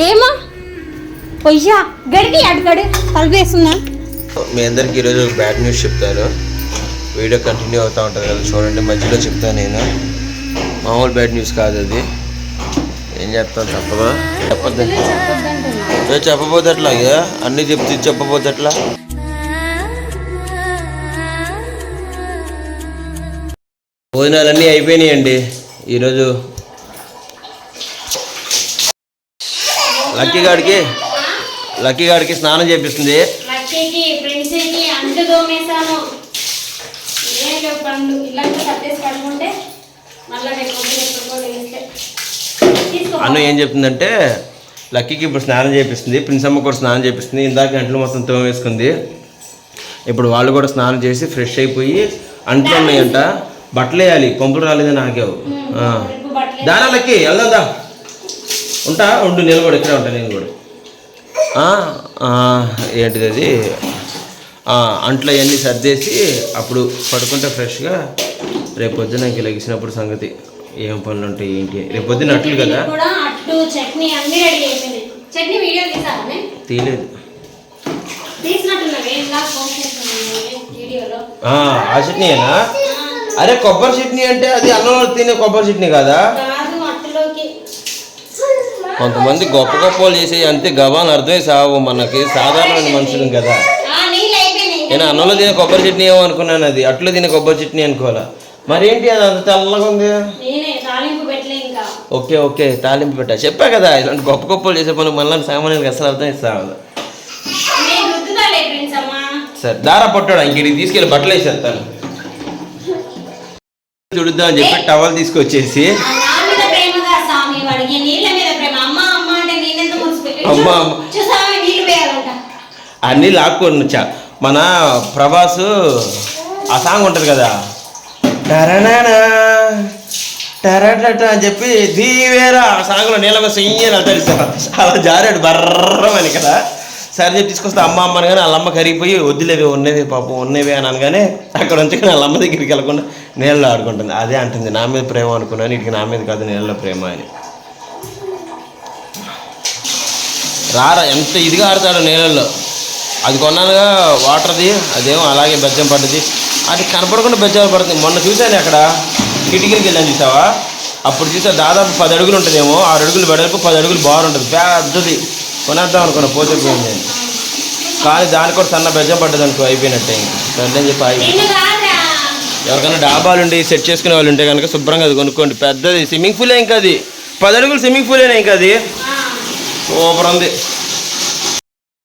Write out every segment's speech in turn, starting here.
ఏమో? పొయ్యా గడికి అడుగడు తలపేస్తున్నా మీ అందరికి ఈరోజు బ్యాడ్ న్యూస్ చెప్తాను. వీడియో కంటిన్యూ అవుతూ ఉంటుంది కదా చూడండి మధ్యలో చెప్తాను నేను. మామూలు బ్యాడ్ న్యూస్ కాదు అది. ఏం చెప్తాను తప్పదా చెప్పద్దు. చెప్పబోతే అట్లా ఇక? అన్నీ చెప్తే చెప్పబోతే అట్లా భోజనాలన్నీ అయిపోయినాయండి. ఈరోజు లక్కీ గాడికి లక్కీ గాడికి స్నానం చేపిస్తుంది. లక్కీకి ప్రిన్సీకి అంటు ఇల్లంతా పడుకుంటే మళ్ళీ అన్న ఏం చెప్తుందంటే లక్కీకి ఇప్పుడు స్నానం చేపిస్తుంది ప్రిన్స్ అమ్మ కూడా స్నానం చేపిస్తుంది ఇందాక అంట్లు మొత్తం తోమేసుకుంది. ఇప్పుడు వాళ్ళు కూడా స్నానం చేసి ఫ్రెష్ అయిపోయి అంట్లు ఉన్నాయంట. బట్టలు వేయాలి పంపులు రాలేదని ఆగావు. దానా లక్కీ వెళ్దాం ఉంటా ఉండు నేను కూడా ఇక్కడే ఉంటా నేను కూడా ఏంటిది అది ఆ, అంట్లు అవన్నీ సర్దేసి అప్పుడు పడుకుంటే ఫ్రెష్గా రేపు పొద్దున ఇంక లెగిసినప్పుడు సంగతి. ఏం పనులు ఉంటాయి ఏంటి? రేపు పొద్దున అట్లు కదా? కూడా అట్టు చట్నీ అన్ని రెడీ అయిపోయినాయి చట్నీ వీడియో తీసావనే తీయలేదు. ఆ, చట్నీయేనా? అరే కొబ్బరి చట్నీ అంటే అది అన్నంలో తినే కొబ్బరి చట్నీ కదా? కొంతమంది గొప్ప గొప్ప వాళ్ళు చేసే అంతే గవాన్ అర్థమై సావు మనకి సాధారణమైన మనుషులు కదా. నేను అన్నంలో తినే కొబ్బరి చట్నీ ఏమో అనుకున్నాను అది. అట్లు తినే కొబ్బరి చట్నీ అనుకోవాలా? మరేంటి అది అంత తెల్లగా ఉంది? ఇంకా. ఓకే ఓకే తాలింపు పెట్టా. చెప్పా కదా ఇలాంటి గొప్ప గొప్ప వాళ్ళు చేసే పనులు మళ్ళీ సామాన్యులకు అసలు అర్థం అమ్మా. సరే దారా పట్టాడు ఇంటికి తీసుకెళ్ళి బట్టలు వేసేస్తాను. చుడుద్దాం అని చెప్పి టవల్ తీసుకొచ్చేసి నా మీద ప్రేమగా స్వామి వాడికి నీళ్ళ మీద ప్రేమ అమ్మ అమ్మ అంటే నేనెంత మురిసిపోయి అమ్మ, అన్నీ లాక్కొని వచ్చా. మన ప్రభాస్ ఆ సాంగ్ ఉంటుంది కదా. టరనానా టరటట అని చెప్పి దీవేరా ఆ సాంగ్లో నీళ్ళ సెయ్యని వెళ్తాడు అలా జారాడు బర్రమని కదా. సరే చెప్పి తీసుకొస్తే. అమ్మ అమ్మ అనగానే వాళ్ళ అమ్మ కరిగిపోయి వద్దులేవే ఉన్నవే పాపం ఉన్నవే అని అనగానే అక్కడ ఉంచుకొని వాళ్ళ అమ్మ దగ్గరికి వెళ్ళకుండా నీళ్ళలో ఆడుకుంటుంది. అదే అంటుంది నా మీద ప్రేమ అనుకున్నాను ఇటుకి నా మీద కాదు నీళ్ళలో ప్రేమ అని. రారా ఎంత ఇదిగా ఆడతాడు నీళ్ళల్లో అది కొన్నానుగా వాటర్ది అదేమో అలాగే బెజ్జం పడ్డది. అది కనపడకుండా బెజ్జం పడుతుంది. మొన్న చూశాను అక్కడ కిటికీలకి వెళ్ళాను చూసావా? అప్పుడు చూసా దాదాపు పది అడుగులు ఉంటుందేమో ఆరు అడుగులు వెడల్పు పది అడుగులు బార్ ఉంటుంది. పెద్దది. కొనేద్దాం అనుకున్నా పోతే. కానీ దానికి కూడా సన్న బెజ్జం పడ్డది అనుకో అయిపోయినట్టే సర్లే అని చెప్పి కాదురా. ఎవరికైనా డాబాలు ఉండి సెట్ చేసుకునే వాళ్ళు ఉంటే కనుక శుభ్రంగా అది కొనుక్కోండి. పెద్దది స్విమ్మింగ్ పూలే ఇంకా అది. పది అడుగులు స్విమ్మింగ్ పూలేనే ఇంకా అది? సూపర్ ఉంది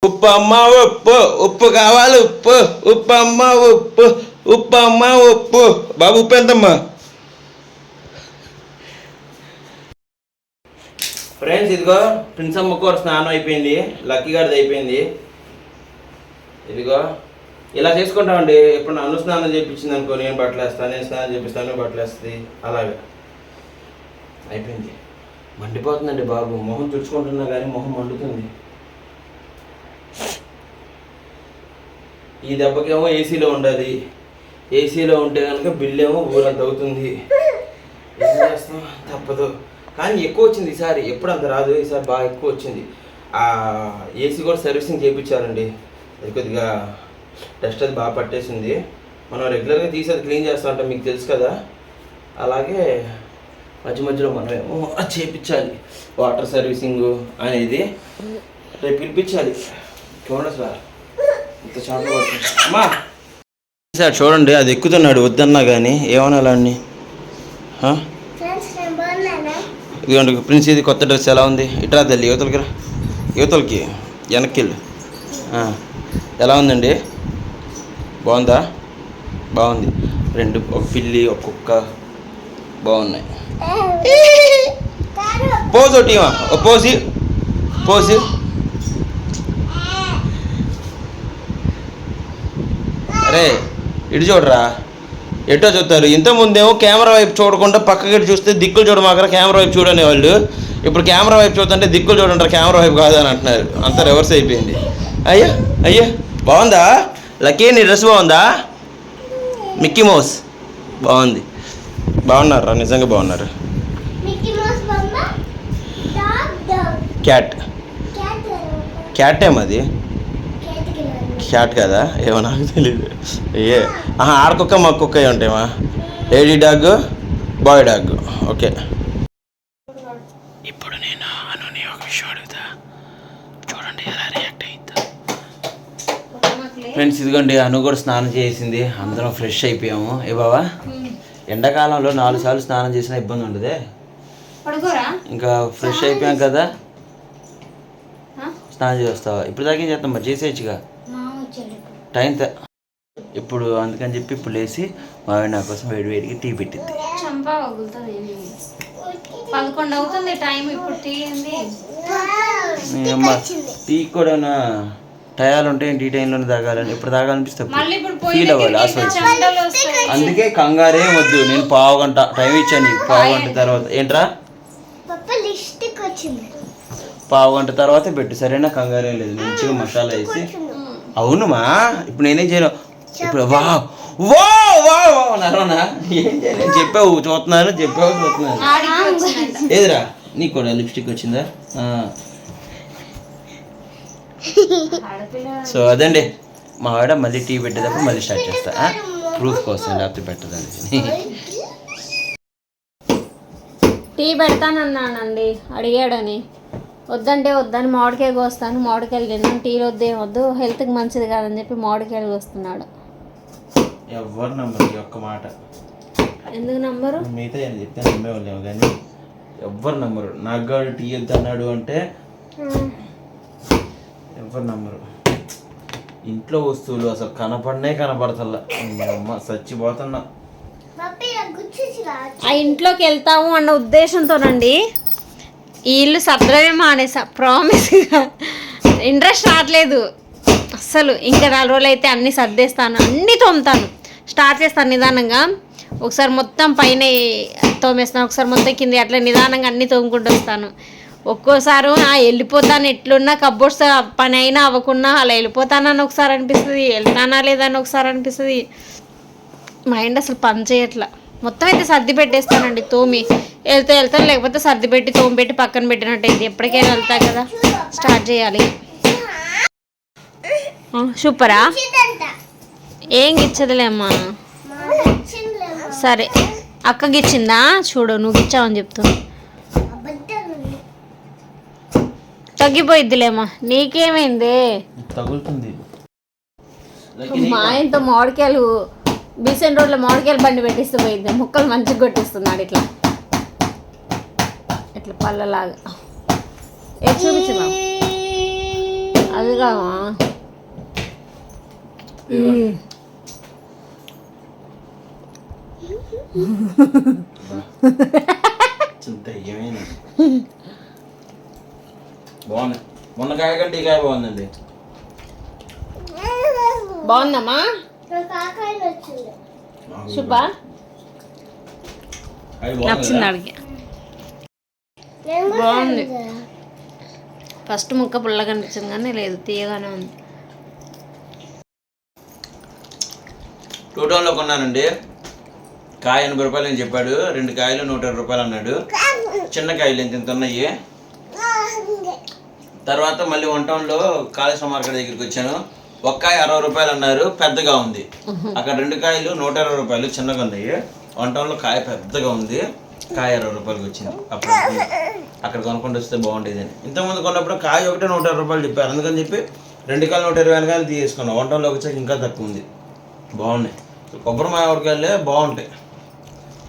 ఉప్పమ్మ ఉప్పు ఉప్పు కావాలి ఉప్పు ఉప్పమ్మ ఉప్పు ఉప్పమ్మ ఉప్పు బాబు ఉప్పు ఎంతమ్మా ఫ్రెండ్స్ ఇదిగో ప్రిన్స్ అమ్మ స్నానం అయిపోయింది లక్కీ గారిది అయిపోయింది. ఇదిగో ఇలా చేసుకుంటామండి ఇప్పుడు నన్ను స్నానం చేయించింది అనుకో నేను బట్టలు వేస్తాను నేను స్నానం చేపిస్తాను బట్టలు వేస్తుంది అలాగే. అయిపోయింది. మండిపోతుందండి బాబు. మొహం తుడుచుకుంటున్నా కానీ మొహం మండుతుంది. ఈ దెబ్బకేమో ఏసీలో ఉండదు. ఏసీలో ఉంటే కనుక బిల్ ఏమో ఊరంత అవుతుంది. ఏం చేస్తాం? తప్పదు. కానీ ఎక్కువ వచ్చింది ఈసారి. ఎప్పుడు అంత రాదు. ఈసారి బాగా ఎక్కువ వచ్చింది. ఆ ఏసీ కూడా సర్వీసింగ్ చేయించారండి అది కొద్దిగా డస్ట్ అది బాగా పట్టేసింది. మనం రెగ్యులర్గా తీసి అది క్లీన్ చేస్తూ ఉంటాం మీకు తెలుసు కదా. అలాగే మధ్య మధ్యలో మనమేమో అది చేయించాలి వాటర్ సర్వీసింగ్ అనేది. రేపు పిలిపించాలి. చూడండి సార్. ఇంత చేపలు పడుతుంది అమ్మా! సార్ చూడండి అది ఎక్కుతున్నాడు. వద్దన్నా కానీ ఏమనాలని ఇదిగోండి ప్రిన్స్ ఇది కొత్త డ్రెస్ ఎలా ఉంది? ఇట్రా తల్లి యువతలకి రా యువతలకి వెనక్కి వెళ్ళు ఎలా ఉందండి? బాగుందా? బాగుంది. రెండు ఒక పిల్లి ఒక కుక్క. బాగున్నాయి. పోజ్ ఒకటి పోసి పోసి అరే ఇటు చూడరా. ఎటో చూస్తారు. ఇంత ముందేమో కెమెరా వైపు చూడకుండా పక్కకి చూస్తే దిక్కులు చూడమాకరా కెమెరా వైపు చూడనే వాళ్ళు. ఇప్పుడు కెమెరా వైపు చూస్తుంటే దిక్కులు చూడంటారు కెమెరా వైపు కాదు అని అంటున్నారు. అంతా రివర్స్ అయిపోయింది. అయ్యా అయ్యా బాగుందా? లక్కీ నీ డ్రెస్ బాగుందా? Mickey Mouse. బాగుంది. బాగున్నారా? నిజంగా బాగున్నారు? మిక్కీ మౌస్ బొమ్మ డాగ్ డాగ్. క్యాట్. క్యాట్ ఏం అది? క్యాట్ కదా ఏమో నాకు తెలియదు ఏ ఆహా ఆడకుక్క మా కుక్క ఉంటాయమా lady dog boy dog. Okay. ఇప్పుడు నేను అనుని ఒక విషయం అడుగుతా. చూడండి ఎలా రియాక్ట్ అయిందా ఫ్రెండ్స్ ఇదిగోండి అను కూడా స్నానం చేసింది. అందరం ఫ్రెష్ అయిపోయాము. ఏ బావా? ఎండాకాలంలో నాలుగు సార్లు స్నానం చేసినా ఇబ్బంది ఉండదే. ఇంకా ఫ్రెష్ అయిపోయాం కదా? స్నానం చేస్తావా? ఇప్పుడు దాకా చేస్తాం మరి? చేసేయచ్చుగా? టైం త- ఇప్పుడు అందుకని చెప్పి ఇప్పుడు లేచి మా నా కోసం వేడి వేడికి టీ పెట్టింది. పదకొండు అవుతుంది టైం ఇప్పుడు టీ టీ కూడా టయాలు ఉంటాయి టీ టైంలోనే తాగాలని. ఎప్పుడు తాగాలనిపిస్తే మళ్ళీ ఇప్పుడు ఫీల్ అవ్వాలి వస్తాయి. అందుకే కంగారే వద్దు. నేను పావు గంట టైం ఇచ్చాను పావు గంట తర్వాత. ఏంట్రా? పావు గంట తర్వాత పెట్టు. సరేనా? కంగారేం లేదు. మంచిగా మసాలా వేసి. అవునుమా ఇప్పుడు నేనేం చేయను? ఇప్పుడు వా వా వా వా నరవనా ఏం చెప్పావు చూస్తున్నాను చెప్పావు చూస్తున్నాను. ఏదిరా? నీకు కూడా లిప్స్టిక్ వచ్చిందా? సో అదండి. మా ఆవిడ మళ్ళీ టీ పెట్టేటప్పుడు మళ్ళీ స్టార్ట్ చేస్తా. ప్రూఫ్ కోసం లేకపోతే పెట్టదండి. టీ పెడతానన్నానండి. అడిగాడని. వద్దంటే వద్దని మామిడికాయ కోస్తాను. మామిడికాయలు తిన్నాను. టీలు వద్దేం వద్దు. హెల్త్కి మంచిది కాదని చెప్పి మామిడికాయలు కోస్తున్నాడు. ఎవరు నమ్మరు ఈ ఒక్క మాట? ఎందుకు నంబరు మిగతా ఏం చెప్తే నమ్మేవాళ్ళేమో కానీ ఎవ్వరు నమ్మరు? నాకు గాడు టీ వద్దు అన్నాడు అంటే ఎవరు నమ్మరు. ఇంట్లో వస్తువులు అసలు కనపడనే కనపడతల్లా. అమ్మ చచ్చిపోతున్నా ఆ ఇంట్లోకి వెళ్తాము అన్న ఉద్దేశంతోనండి. ఈ ఇల్లు సర్దమే మానేసా ప్రామిస్గా ఇంట్రెస్ట్ రావట్లేదు. అస్సలు ఇంకా నాలుగు రోజులు అయితే అన్నీ సర్దేస్తాను అన్నీ తోముతాను. స్టార్ట్ చేస్తాను నిదానంగా. ఒకసారి మొత్తం పైన తోమేస్తాను ఒకసారి మొత్తం కింద అట్లా నిదానంగా అన్నీ తోముకుంటూ వస్తాను. ఒక్కోసారి వెళ్ళిపోతాను ఎట్లున్నా కబ్బోర్డ్స్ పని అయినా అవ్వకున్నా అలా వెళ్ళిపోతానని ఒకసారి అనిపిస్తుంది వెళ్తానా లేదని ఒకసారి అనిపిస్తుంది. మైండ్ అసలు పని చేయట్లా. మొత్తం అయితే సర్ది పెట్టేస్తానండి తోమి. వెళ్తే వెళ్తాను లేకపోతే సర్ది పెట్టి తోమి పెట్టి పక్కన పెట్టినట్టు ఇది ఎప్పటికైనా వెళ్తా కదా స్టార్ట్ చేయాలి. సూపరా? ఏం గిచ్చదులేమ్మా సరే అక్కకి ఇచ్చిందా? చూడు నువ్వు ఇచ్చావని చెప్తున్నా. తగ్గిపోయిద్దిలేమ్మా నీకేమైంది? తగులుతుంది. మా ఆయనతో మామిడికాయలు బీసెంట్ రోడ్లో మామిడికాయలు బండి పెట్టిస్తే పోయింది ముక్కలు మంచిగా కొట్టిస్తున్నాడు ఇట్లా. ఇట్లా పళ్ళలాగా. ఏ చూపించమా అది కావా దయ్యమైన బాగుంది. మొన్న కాయ కంటే ఈ కాయ బాగుందండి. బాగుందమ్మా? శుభ కాయ నచ్చింది. బాగుంది అడిగి. బాగుంది. ఫస్ట్ ముక్క పుల్లగా అనిపించింది కానీ లేదు తీయగానే ఉంది. టూ టౌన్లో కొన్నానండి. కాయ ఎనభై రూపాయలు అని చెప్పాడు. రెండు కాయలు నూట ఇరవై రూపాయలు అన్నాడు. చిన్న కాయలు ఎంత ఇంత ఉన్నాయి. తర్వాత మళ్ళీ వన్ టౌన్లో కాళేశ్వర మార్కెట్ దగ్గరికి వచ్చాను. ఒక్కాయ అరవై రూపాయలు అన్నారు పెద్దగా ఉంది. అక్కడ రెండు కాయలు నూట ఇరవై రూపాయలు చిన్నగా ఉన్నాయి. వన్ టౌన్లో కాయ పెద్దగా ఉంది. కాయ అరవై రూపాయలకి వచ్చింది. అప్పుడు అక్కడ కొనుక్కుంటూ వస్తే బాగుండేది అని ఇంతకుముందు కొన్నప్పుడు కాయ ఒకటే నూట ఇరవై రూపాయలు చెప్పారు. అందుకని చెప్పి రెండు కాయలు నూట ఇరవై కాయలు తీసుకున్నాం వన్ టౌన్లోకి వచ్చాక ఇంకా తక్కువ ఉంది. బాగున్నాయి. కొబ్బరి మామిడికాయలే బాగుంటాయి.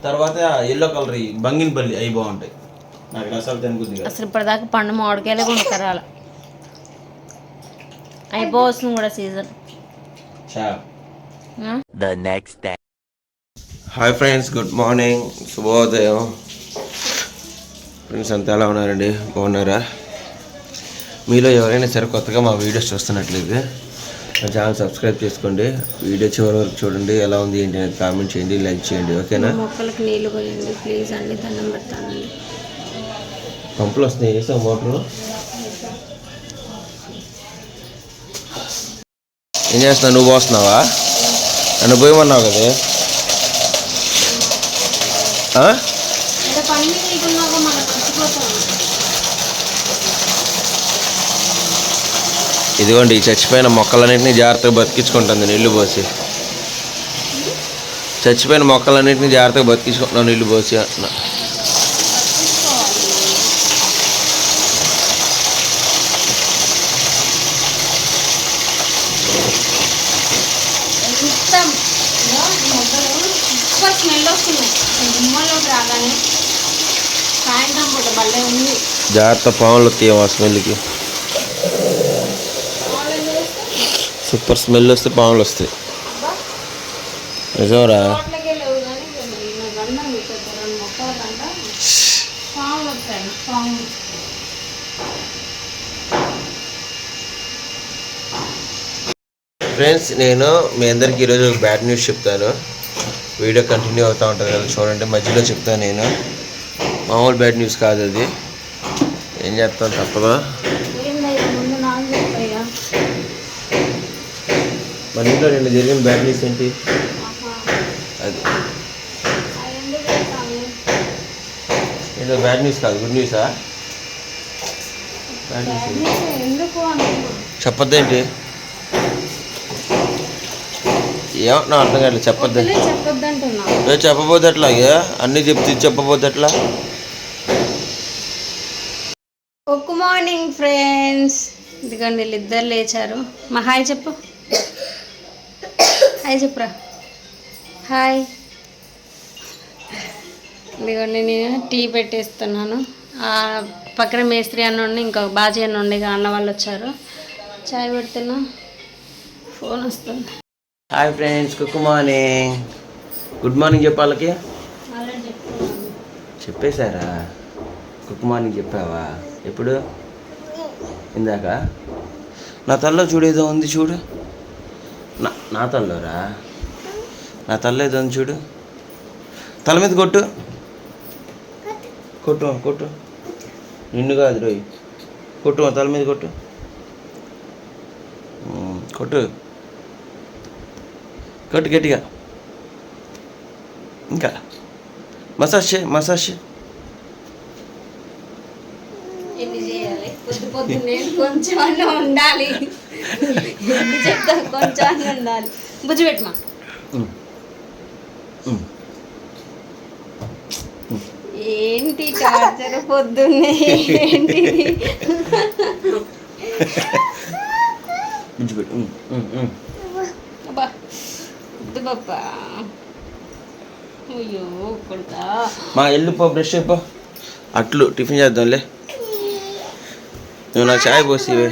తర్వాత ఎల్లో కలర్ ఈ బంగినపల్లి అవి బాగుంటాయి. నాకు రసాలు అసలు ఇప్పటిదాకా పండు మామిడికాయలే కొనుక్కరాల అయిపోవస్తుంది కూడా సీజన్. చా. హాయ్ ఫ్రెండ్స్ గుడ్ మార్నింగ్ శుభోదయం. ఫ్రెండ్స్ అంతా ఎలా ఉన్నారండి? బాగున్నారా? మీలో ఎవరైనా సరే కొత్తగా మా వీడియోస్ చూస్తున్నట్లయితే మా ఛానల్ సబ్స్క్రైబ్ చేసుకోండి. వీడియో చివరి వరకు చూడండి. ఎలా ఉంది ఏంటి అనేది కామెంట్ చేయండి లైక్ చేయండి. ఓకేనా? మొక్కలకు నీళ్ళు పోయండి. ప్లీజ్ అండి దండం పెడతానండి. పంపులు వస్తున్నాయి వేసాం మోటారు? ఏం చేస్తున్నావు? నువ్వు పోస్తున్నావా? నన్ను పోయమన్నావు కదే. ఇదిగోండి ఈ చచ్చిపోయిన మొక్కలన్నింటినీ జాగ్రత్తగా బతికించుకుంటుంది నీళ్ళు పోసి. చచ్చిపోయిన మొక్కలన్నింటినీ జాగ్రత్తగా బతికించుకుంటున్నాం నీళ్ళు పోసి అంటున్నా మొత్తం ఇదిగో ఈ మొగ్గలు సూపర్ స్మెల్ వస్తున్నాయి ఈ గుమ్మలోకి రాగానే సాయంత్రం పూట భలే ఉంది జాగ్రత్త పాములు వస్తాయి ఆ స్మెల్కి. సూపర్ స్మెల్ వస్తే పాములు వస్తాయి. నిజంరా ఫ్రెండ్స్ నేను మీ అందరికి ఈరోజు బ్యాడ్ న్యూస్ చెప్తాను. వీడియో కంటిన్యూ అవుతూ ఉంటుంది కదా చూడండి. మధ్యలో చెప్తాను నేను. మామూలు బ్యాడ్ న్యూస్ కాదు అది. ఏం చేస్తాను తప్పదు? మన ఇంట్లో నిన్న జరిగిన బ్యాడ్ న్యూస్ ఏంటి. అది. ఏదో బ్యాడ్ న్యూస్ కాదు గుడ్ న్యూసా బ్యాడ్ న్యూస్ చెప్పొద్దేంటి ఏమన్నా అర్థం కావట్లేదు చెప్పొద్దు? చెప్పబోతే ఎట్లా? అన్నీ చెప్తే చెప్పబోతే ఎట్లా? గుడ్ మార్నింగ్ ఫ్రెండ్స్ ఇదిగోండి వీళ్ళిద్దరు లేచారు. మా హాయ్ చెప్పు. హాయ్ చెప్పురా. హాయ్. ఇదిగోండి నేను టీ పెట్టేస్తున్నాను. పక్కన మేస్త్రి అన్న ఉండి ఇంకొక బాజీ అన్న ఉండి ఇక అన్న వాళ్ళు వచ్చారు. చాయ్ పెడుతున్నా. ఫోన్ వస్తుంది. Hi friends good morning good morning చెప్పాలకి? చెప్పేశారా? గుడ్ మార్నింగ్ చెప్పావా? ఎప్పుడు? ఇందాక? నా తల్లో చూడు ఏదో ఉంది చూడు. నా నా తల్లోరా? నా తల్ల ఏదో ఉంది చూడు. తల మీద కొట్టు. కొట్టు కొట్టు. నిన్ను కాదు రోయ్. కొట్టు తల మీద కొట్టు. కొట్టు. కొట్టు గట్టిగా. ఇంకా. మసాజ్ మసాజ్ చేయి ఎన్ని చేయాలి పొద్దు పొద్దున్నే కొంచెం అన్న ఉండాలి. చెప్తా కొంచెం అన్న ఉండాలి. బుజ్జి పెట్టమా. ఏంటి టార్చర్ పొద్దున్నే? ఉమ్. అబ్బా వద్దు బాబా. అయ్యో కొడుకా మా ఎల్లు పో బ్రష్ అయిపో అట్లు టిఫిన్ చేద్దాంలే. నువ్వు నా చాయ్ పోసి ఇవే.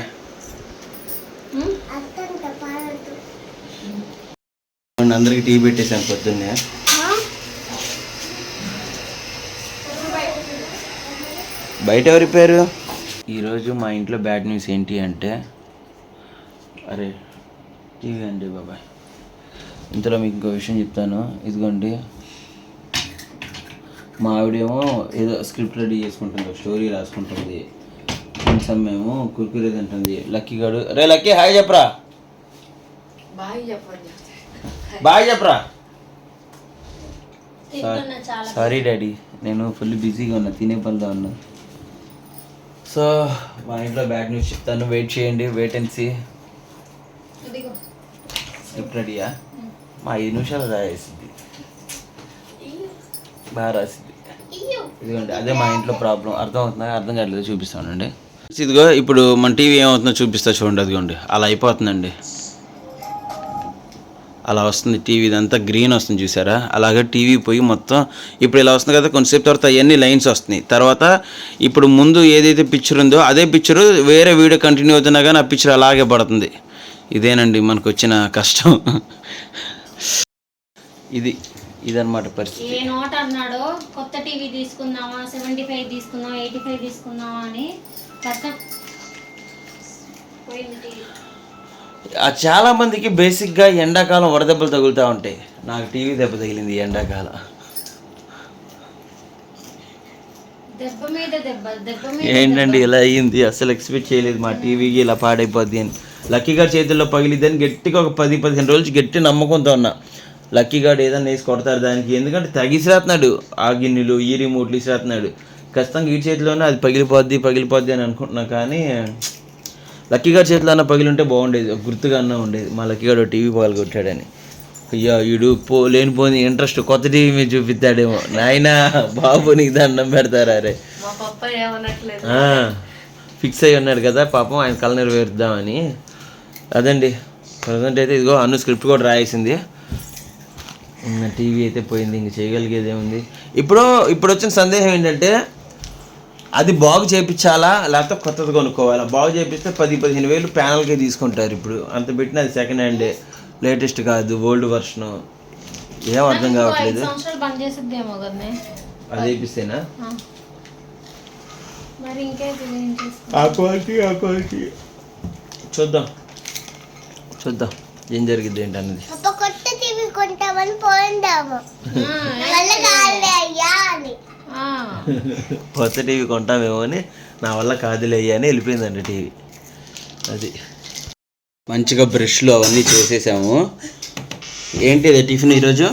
నేను అందరికి టీ పెట్టేశాను పొద్దున్నే. బయట ఎవరి పేరు? ఈరోజు మా ఇంట్లో బ్యాడ్ న్యూస్ ఏంటి అంటే అరే టీవీ అండి బాబాయ్. ఇంతలో మీకు ఇంకో విషయం చెప్తాను. ఇదిగోండి. మా ఆవిడేమో ఏదో స్క్రిప్ట్ రెడీ చేసుకుంటుంది స్టోరీ రాసుకుంటుంది. కొంచెం మేము కుర్కురే తింటుంది. లక్కీ గాడు. రే లక్కీ హాయ్ చెప్పరా. బాయ్ చెప్పరా. సారీ డాడీ నేను ఫుల్ బిజీగా ఉన్నా తినే పనిలో ఉన్నా. సో మా ఇంట్లో బ్యాడ్ న్యూస్ చెప్తాను. వెయిట్ చేయండి వెయిట్ అండ్ సీ. ఇదిగో. స్క్రిప్ట్ రెడీయా మా ఐదు నిమిషాలు రాసేసింది బాగా రాసింది. ఇదిగోండి అదే మా ఇంట్లో ప్రాబ్లం అర్థం అవుతుందా అర్థం కావట్లేదు? చూపిస్తానండి ఇదిగో ఇప్పుడు మన టీవీ ఏమవుతుందో చూపిస్తా చూడండి అదిగోండి. అలా అయిపోతుందండి. అలా వస్తుంది టీవీ ఇదంతా గ్రీన్ వస్తుంది చూసారా? అలాగే టీవీ పోయి మొత్తం ఇప్పుడు ఇలా వస్తుంది కదా కొంతసేపు తర్వాత అవన్నీ లైన్స్ వస్తున్నాయి. తర్వాత ఇప్పుడు ముందు ఏదైతే పిక్చర్ ఉందో అదే పిక్చర్ వేరే వీడియో కంటిన్యూ అవుతున్నా కానీ ఆ పిక్చర్ అలాగే పడుతుంది. ఇదేనండి మనకు వచ్చిన కష్టం. ఇది ఇదన్నమాట పరిస్థితి. ఏ నోట్ అన్నాడో కొత్త టీవీ తీసుకుందామా సెవెంటీ ఫైవ్ తీసుకుందామా ఎయిటీ ఫైవ్ తీసుకుందామా అని చాలా మందికి బేసిక్గా ఎండాకాలం వడదెబ్బలు తగులుతూ ఉంటాయి. నాకు టీవీ దెబ్బ తగిలింది ఎండాకాలం. ఏంటండి ఇలా అయ్యింది? అసలు ఎక్స్పెక్ట్ చేయలేదు మా టీవీకి ఇలా పాడైపోద్ది అని. లక్కీ గారి చేతుల్లో పగిలిద్దని గట్టిగా ఒక పది పదిహేను రోజులు గట్టి నమ్మకంతో ఉన్నా. లక్కీ గారు ఏదైనా వేసి కొడతారు దానికి. ఎందుకంటే తగిసిరాతున్నాడు ఆ గిన్నెలు ఈ రిమోట్లు ఇసిరాతున్నాడు ఖచ్చితంగా ఈ చేతిలోనే అది పగిలిపోద్ది పగిలిపోద్ది అని అనుకుంటున్నా కానీ లక్కీ గారి చేతిలో అన్న పగిలి ఉంటే బాగుండేది గుర్తుగా అన్న ఉండేది. మా లక్కీ గారు టీవీ పగలు కొట్టాడని అయ్యా వీడు పో లేనిపోని ఇంట్రెస్ట్ కొత్త టీవీ మీద చూపిస్తాడేమో. నాయనా బాబు నీకు దండం పెడతారా రే? ఫిక్స్ అయి ఉన్నాడు కదా పాపం ఆయన కళ నెరవేరుద్దామని. అదండి. ప్రజెంట్ అయితే ఇదిగో అను స్క్రిప్ట్ కూడా రాయేసింది. టీవీ అయితే పోయింది ఇంక చేయగలిగేది ఏముంది ఇప్పుడు ఇప్పుడు వచ్చిన సందేహం ఏంటంటే అది బాగు చేయించాలా లేకపోతే కొత్తది కొనుక్కోవాలా? బాగు చేపిస్తే పది పదిహేను వేలు ప్యానల్కే తీసుకుంటారు ఇప్పుడు. అంత పెట్టిన అది సెకండ్ హ్యాండే లేటెస్ట్ కాదు ఓల్డ్ వర్షన్ ఏం అర్థం కావట్లేదు. అది వేపిస్తేనా? ఆ. క్వాలిటీ ఆ క్వాలిటీ. చూద్దాం. చూద్దాం. ఏం జరిగింది ఏంటి అన్నది. కొత్త టీవీ కొంటామని పోయిందాము. అని కొత్త టీవీ కొంటామేమో అని నా వల్ల కాదులే అయ్యా అని వెళ్ళిపోయిందండి టీవీ. అది. మంచిగా బ్రష్లు అవన్నీ చేసేసాము. ఏంటి ఇది టిఫిన్ ఈరోజు?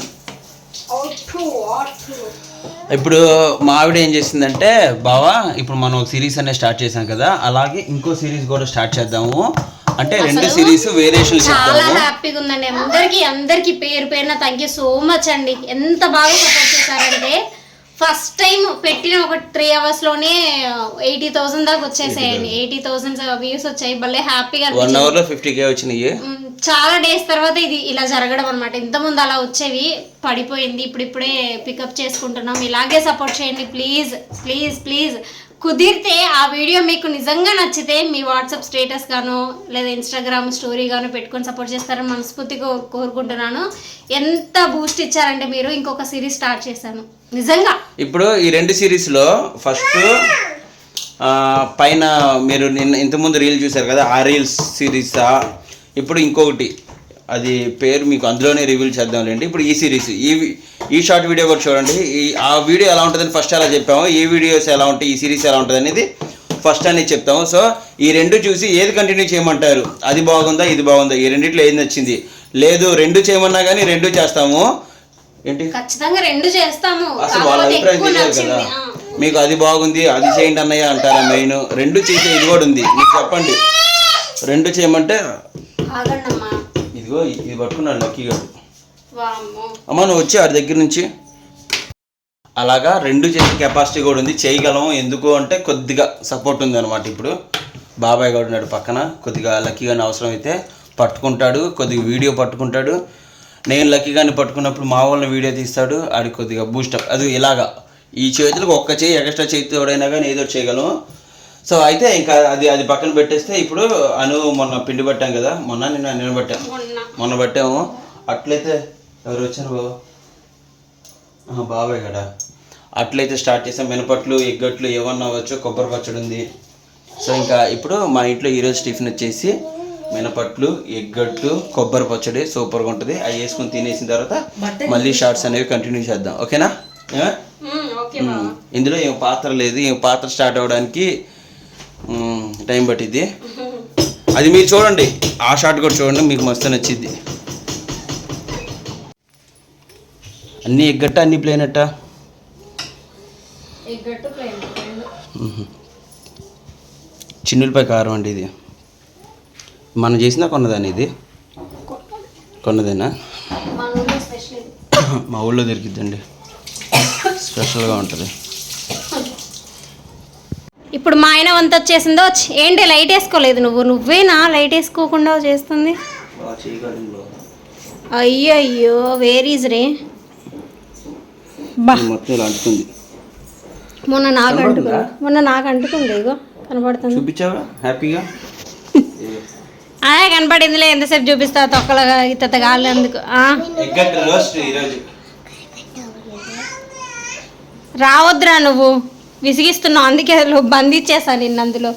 ఇప్పుడు మా ఆవిడ ఏం చేసిందంటే బావా ఇప్పుడు మనం ఒక సిరీస్ అనేది స్టార్ట్ చేసాం కదా అలాగే ఇంకో సిరీస్ కూడా స్టార్ట్ చేద్దాము. అంటే రెండు సిరీస్ వేరియేషన్ చాలా హ్యాపీగా ఉందండి. అందరికి అందరికి పేరు పేరున థ్యాంక్ యూ సో మచ్ అండి. ఎంత బాగా సపోర్ట్ చేశారంటే ఫస్ట్ టైం పెట్టిన ఒక త్రీ అవర్స్లోనే ఎయిటీ థౌసండ్ దాకా వచ్చేసాయండి. ఎయిటీ థౌసండ్ వ్యూస్ వచ్చాయి. భలే హ్యాపీగా వన్ అనిపించింది. అవర్లో ఫిఫ్టీ కే వచ్చినాయి. చాలా డేస్ తర్వాత ఇది ఇలా జరగడం అనమాట ఇంతకుముందు అలా వచ్చేవి పడిపోయింది. ఇప్పుడు ఇప్పుడే పికప్ చేసుకుంటున్నాం. ఇలాగే సపోర్ట్ చేయండి. ప్లీజ్ ప్లీజ్ ప్లీజ్ కుదిరితే ఆ వీడియో మీకు నిజంగా నచ్చితే మీ వాట్సాప్ స్టేటస్ గాను లేదా ఇన్స్టాగ్రామ్ స్టోరీ గాను పెట్టుకొని సపోర్ట్ చేస్తారని మనస్ఫూర్తిగా కోరుకుంటున్నాను. ఎంత బూస్ట్ ఇచ్చారంటే మీరు ఇంకొక సిరీస్ స్టార్ట్ చేశాను. నిజంగా. ఇప్పుడు ఈ రెండు సిరీస్లో ఫస్ట్ పైన మీరు నిన్న ఇంతకుముందు రీల్ చూశారు కదా ఆ రీల్స్ సిరీసా? ఇప్పుడు ఇంకొకటి. అది పేరు మీకు అందులోనే రివీల్ చేద్దాంలేండి ఇప్పుడు ఈ సిరీస్ ఈ ఈ షార్ట్ వీడియో కూడా చూడండి. ఈ ఆ వీడియో ఎలా ఉంటుందని ఫస్ట్ ఎలా చెప్పాము. ఈ వీడియోస్ ఎలా ఉంటాయి ఈ సిరీస్ ఎలా ఉంటుంది అనేది ఫస్ట్ అనేది చెప్తాము. సో ఈ రెండు చూసి ఏది కంటిన్యూ చేయమంటారు? అది బాగుందా ఇది బాగుందా? ఈ రెండిట్లో ఏది నచ్చింది? లేదు రెండు చేయమన్నా కానీ రెండు చేస్తాము. ఏంటి? ఖచ్చితంగా రెండు చేస్తాము. అసలు వాళ్ళ అభిప్రాయం తెలియదు కదా. మీకు అది బాగుంది అది చేయండి అన్నయ్య అంటారా మెయిన్ రెండు చేసే ఇది కూడా ఉంది. మీకు చెప్పండి. రెండు చేయమంటే ఇదిగో ఇది పట్టుకున్నాడు లక్కీ గారు వామ్మో. అమ్మ నువ్వు వచ్చి ఆడి దగ్గర నుంచి. అలాగా రెండు చేసే కెపాసిటీ కూడా ఉంది. చేయగలం ఎందుకు అంటే కొద్దిగా సపోర్ట్ ఉంది అనమాట ఇప్పుడు. బాబాయ్ గారు ఉన్నాడు పక్కన. కొద్దిగా లక్కీ గారిని అవసరం అయితే పట్టుకుంటాడు. కొద్దిగా వీడియో పట్టుకుంటాడు. నేను లక్కీ గారిని పట్టుకున్నప్పుడు మా వాళ్ళని వీడియో తీస్తాడు. ఆడి కొద్దిగా బూస్టప్ అది ఇలాగా. ఈ చేతులకు ఒక్క చేయి ఎక్స్ట్రా చేతి తోడైనా కానీ ఏదో చేయగలం సో అయితే ఇంకా అది అది పక్కన పెట్టేస్తే ఇప్పుడు అను మొన్న పిండి పట్టాం కదా మొన్న నిన్న నేను పట్టాం. మొన్న. పట్టాము. అట్లయితే ఎవరు వచ్చారు బాబు? బాబాయ్ కదా. అట్లయితే స్టార్ట్ చేసాం. మినపట్లు ఎగ్గట్లు ఏమన్నా అవ్వచ్చు కొబ్బరి పచ్చడి ఉంది. సో ఇంకా ఇప్పుడు మా ఇంట్లో ఈరోజు టిఫిన్ వచ్చేసి మినపట్లు ఎగ్గట్లు కొబ్బరి పచ్చడి సూపర్గా ఉంటుంది. అవి వేసుకొని తినేసిన తర్వాత మళ్ళీ షార్ట్స్ అనేవి కంటిన్యూ చేద్దాం. ఓకేనా? ఇందులో ఏం పాత్ర లేదు. ఏం పాత్ర స్టార్ట్ అవ్వడానికి టైం పట్టిద్ది. అది మీరు చూడండి. ఆ షాట్ కూడా చూడండి మీకు మస్తు నచ్చిద్ది. అన్నీ ఎగ్గట్ట అన్నీ ప్లేన్ అట్ట? చిన్నులపై కారం అండి ఇది. మనం చేసినా కొన్నదాన్ని ఇది? కొన్నదేనా? మా ఊళ్ళో దొరికిద్దండి. స్పెషల్గా ఉంటుంది. ఇప్పుడు మా ఆయన వంత వచ్చేసిందో. ఏంటి లైట్ వేసుకోలేదు నువ్వు? నువ్వేనా లైట్ వేసుకోకుండా చేస్తుంది? అయ్యో అయ్యో వేర్ ఈజ్ రే? మొన్న నాకు? అంటుకుంది మొన్న నాకు అంటుకుంది ఇగో కనబడుతుంది. చూపించావా? హ్యాపీగా? అదే కనపడిందిలే ఎంతసేపు చూపిస్తా తొక్కలుగా ఇత్త గాలి ఈరోజు. రావద్దురా నువ్వు. విసిగిస్తున్నావు అందుకే లో- బంధించేసా నిన్ను అందులో.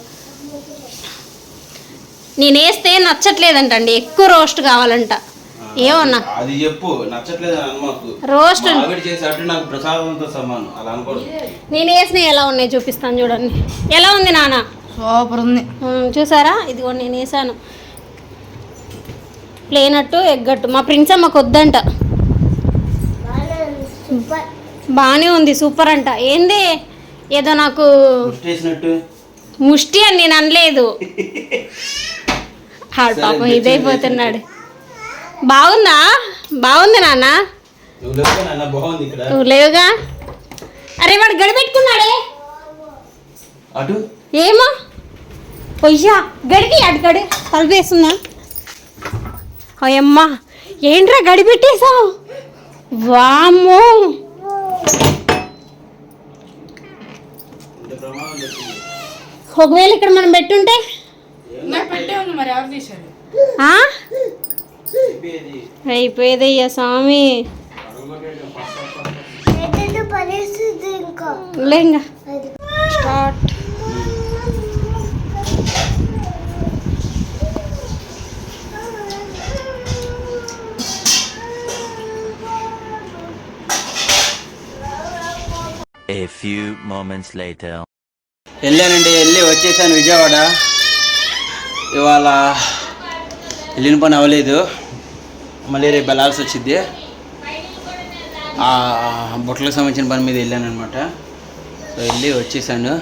నేను వేస్తే నచ్చట్లేదంటండి ఎక్కువ రోస్ట్ కావాలంట. ఏమన్నా? అది చెప్పు నచ్చట్లేదు మాకు రోస్ట్ చేసి అటు నాకు ప్రసాదంతో సమానం అలా అనుకోడు నేను వేసిన ఎలా ఉన్నాయి చూపిస్తాను చూడండి. ఎలా ఉంది నాన్న? సూపర్ ఉంది. చూసారా? ఇదిగో నేను వేసాను. ప్లేనట్టు ఎగ్గట్టు. మా ప్రిన్స్ అమ్మకు వద్దంట సూపర్. బాగానే ఉంది సూపర్ అంట. ఏంది? ఏదో నాకు ముష్టి అని నేను అనలేదు. ఆడు పాపం ఇదైపోతున్నాడు. బాగుందా? బాగుంది నాన్న. నువ్వు లేవుగా? అరే వాడు గడిపెట్టుకున్నాడే. అటు? ఏమో? పొయ్యా గడికి అటు గడి. తలుపేస్తుందా అయ్యమ్మా ఏంట్రా గడి పెట్టేశావు వామ్మో. ఒకవేళ ఇక్కడ మనం పెట్టుంటే? నాకు పెట్టే ఉంది మరి ఎవరు తీశారు? ఆ? అయిపోయేది. అయిపోయేదయ్యా స్వామి. ఎటు పరిస్థితి ఇంకా. లేంగా. అది. Start. A few moments later. వెళ్ళానండి వెళ్ళి వచ్చేసాను విజయవాడ. ఇవాళ వెళ్ళిన పని అవ్వలేదు. మళ్ళీ రేపు వెళ్ళాల్సి వచ్చింది ఆ బుట్టలకు సంబంధించిన పని మీద వెళ్ళాను అనమాట సో వెళ్ళి వచ్చేసాను.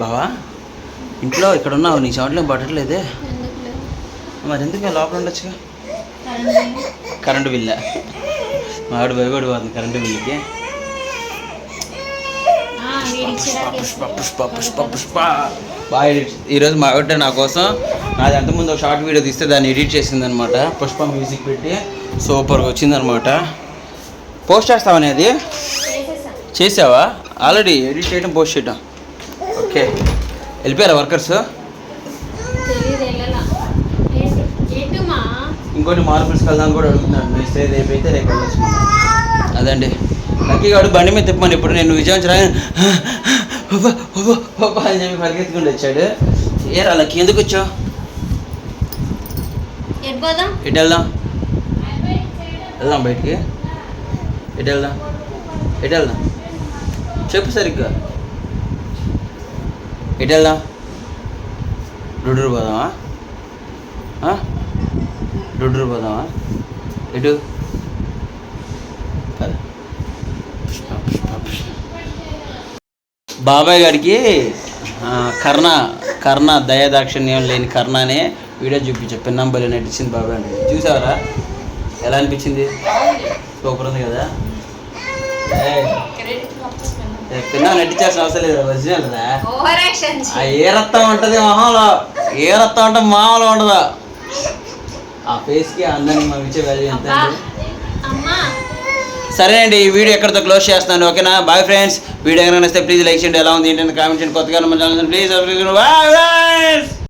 బావా ఇంట్లో ఇక్కడ ఉన్నావు నీ చోట్ల పట్టట్లేదే. మరి ఎందుకు లోపల ఉండొచ్చుగా కరెంటు బిల్లా? మావిడ భయపడిపోతుంది కరెంటు బిల్లుకి. బాగా ఎడిట్ ఈరోజు మా ఆవిడ నా కోసం. నాది అంతకుముందు ఒక షార్ట్ వీడియో తీస్తే దాన్ని ఎడిట్ చేసింది అనమాట పుష్ప మ్యూజిక్ పెట్టి సూపర్గా వచ్చిందనమాట. పోస్ట్ చేస్తావా అది? చేసావా? ఆల్రెడీ ఎడిట్ చేయడం పోస్ట్ చేయడం ఓకే వెళ్ళిపోయారా వర్కర్స్ ఇంకోటి మార్బుల్స్ వెళ్దాం కూడా అడుగుతున్నాడు. మీ రేపు అయితే రేపు వెళ్ళొచ్చు అదండి. లక్కీ గాడు బండి మీద తిప్పమని ఇప్పుడు నేను విజయం రాయ్ అని చెప్పి పరిగెత్తుకుంటూ వచ్చాడు. ఏరా లక్కీ ఎందుకు వచ్చావు? ఎటు వెళ్దాం. వెళ్దాం బయటికి. ఎటు వెళ్దాం. ఎటు వెళ్దాం. చెప్పు సరిగ్గా. ఎటు వెళ్దాం. రుడ్రు పోదామా? రుడ్రు పోదామా? ఎటు పద. పుష్ప, పుష్ప, పుష్ప. బాబాయ్ గారికి కర్ణ కర్ణ దయాదాక్షిణ్యం లేని కర్ణ అనే వీడియో చూపించా. పిన్నంబలి నటించింది బాబాయ్ అంటే చూసావరా? ఎలా అనిపించింది? సూపర్ ఉంది కదా. పిన్నా నటించాల్సిన అవసరం లేదు ఒరిజినల్ రా. ఏ రక్తం ఉంటుంది మొహంలో? ఏ రక్తం అంటే మామూలు ఉండదు. ఆ ఫేస్కి అందరినీ మనం ఇచ్చే వాల్యూ ఎంత సరే అండి ఈ వీడియో ఎక్కడితో క్లోజ్ చేస్తాను ఓకేనా? బాయ్ ఫ్రెండ్స్ వీడియో కనుక నచ్చితే ప్లీజ్ లైక్ చేయండి. ఎలా ఉంది ఏంటంటే కామెంట్ చేయండి. కొత్తగా ప్లీజ్